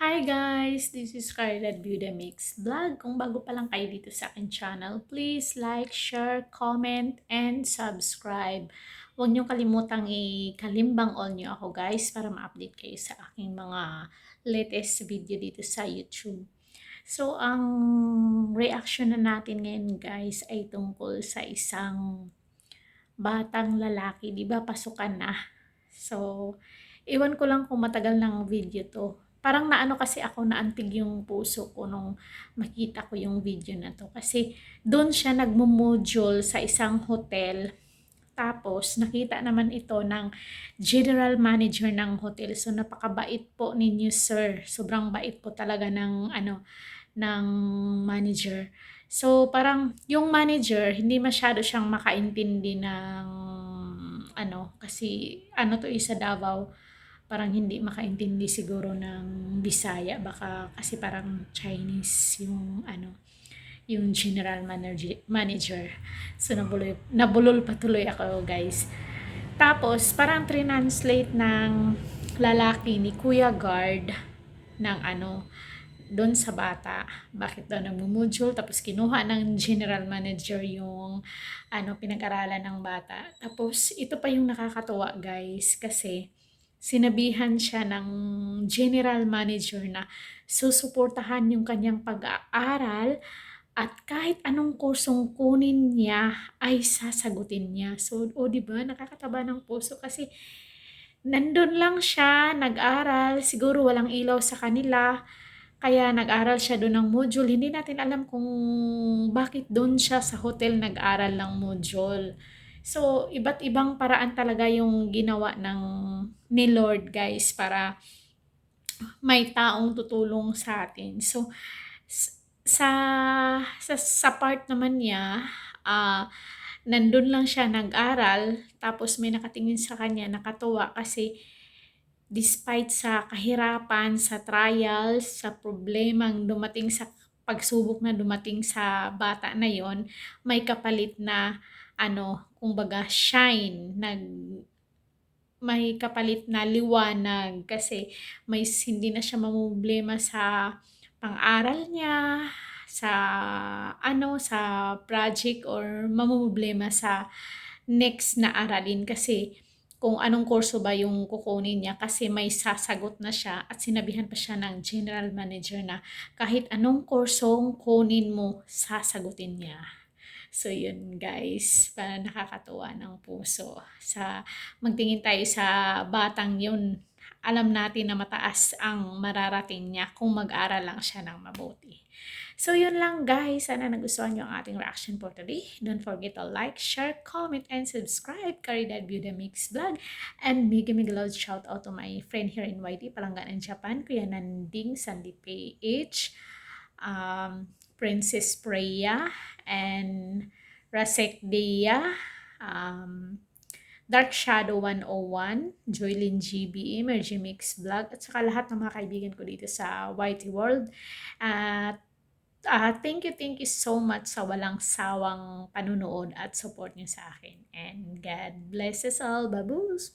Hi guys! This is Scarlett Beauty Mix Vlog. Kung bago pa lang kayo dito sa akin channel, please like, share, comment, and subscribe. Huwag niyo kalimutang i-kalimbang all niyo ako guys para ma-update kayo sa aking mga latest video dito sa YouTube. So, ang reaction na natin ngayon guys ay tungkol sa isang batang lalaki. Di ba pasukan na? So, iwan ko lang kung matagal ng video to parang naano kasi ako naantig yung puso ko nung makita ko yung video na to. Kasi doon siya nagmumodule sa isang hotel. Tapos nakita naman ito ng general manager ng hotel. So napakabait po ninyo sir. Sobrang bait po talaga ng ano ng manager. So parang yung manager hindi masyado siyang makaintindi ng ano kasi ano to isa Davao parang hindi makaintindi siguro ng Bisaya baka kasi parang Chinese yung ano yung general manager manager so nabulol nabulol patuloy ako guys tapos parang translate ng lalaki ni Kuya Guard ng ano doon sa bata. Bakit daw nagmumudule? Tapos kinuha ng general manager yung ano pinag-aralan ng bata. Tapos ito pa yung nakakatuwa guys kasi sinabihan siya ng general manager na susuportahan yung kanyang pag-aaral at kahit anong kursong kunin niya ay sasagutin niya. So, o oh, di ba nakakataba ng puso kasi nandun lang siya, nag-aral, siguro walang ilaw sa kanila, kaya nag-aral siya doon ng module. Hindi natin alam kung bakit doon siya sa hotel nag-aral ng module. So, iba't ibang paraan talaga yung ginawa ng ni Lord guys para may taong tutulong sa atin. So, sa sa, sa part naman niya, uh, nandun lang siya nag-aral, tapos may nakatingin sa kanya, nakatuwa kasi despite sa kahirapan, sa trials, sa problemang dumating sa pagsubok na dumating sa bata na yon, may kapalit na ano, kumbaga shine, nag may kapalit na liwanag kasi may hindi na siya mamumblema sa pang-aral niya, sa ano sa project or mamumblema sa next na aralin kasi kung anong kurso ba yung kukunin niya kasi may sasagot na siya at sinabihan pa siya ng general manager na kahit anong kursong kunin mo, sasagutin niya. So yun guys, para nakakatuwa ng puso. Sa magtingin tayo sa batang yun, alam natin na mataas ang mararating niya kung mag-aral lang siya ng mabuti. So yun lang guys, sana nagustuhan niyo ang ating reaction for today. Don't forget to like, share, comment, and subscribe Caridad Beauty Mix Vlog. And mega mega loud shout out to my friend here in YT, Palanggan in Japan, Kuya Nanding Sandy PH, um, Princess Preya, and Rasek Dea, um, Dark Shadow 101, Joylyn GB, Emergy Mix Vlog, at saka lahat ng mga kaibigan ko dito sa YT World. At uh, thank you, thank you so much sa walang sawang panunood at support niyo sa akin. And God bless us all. Baboos!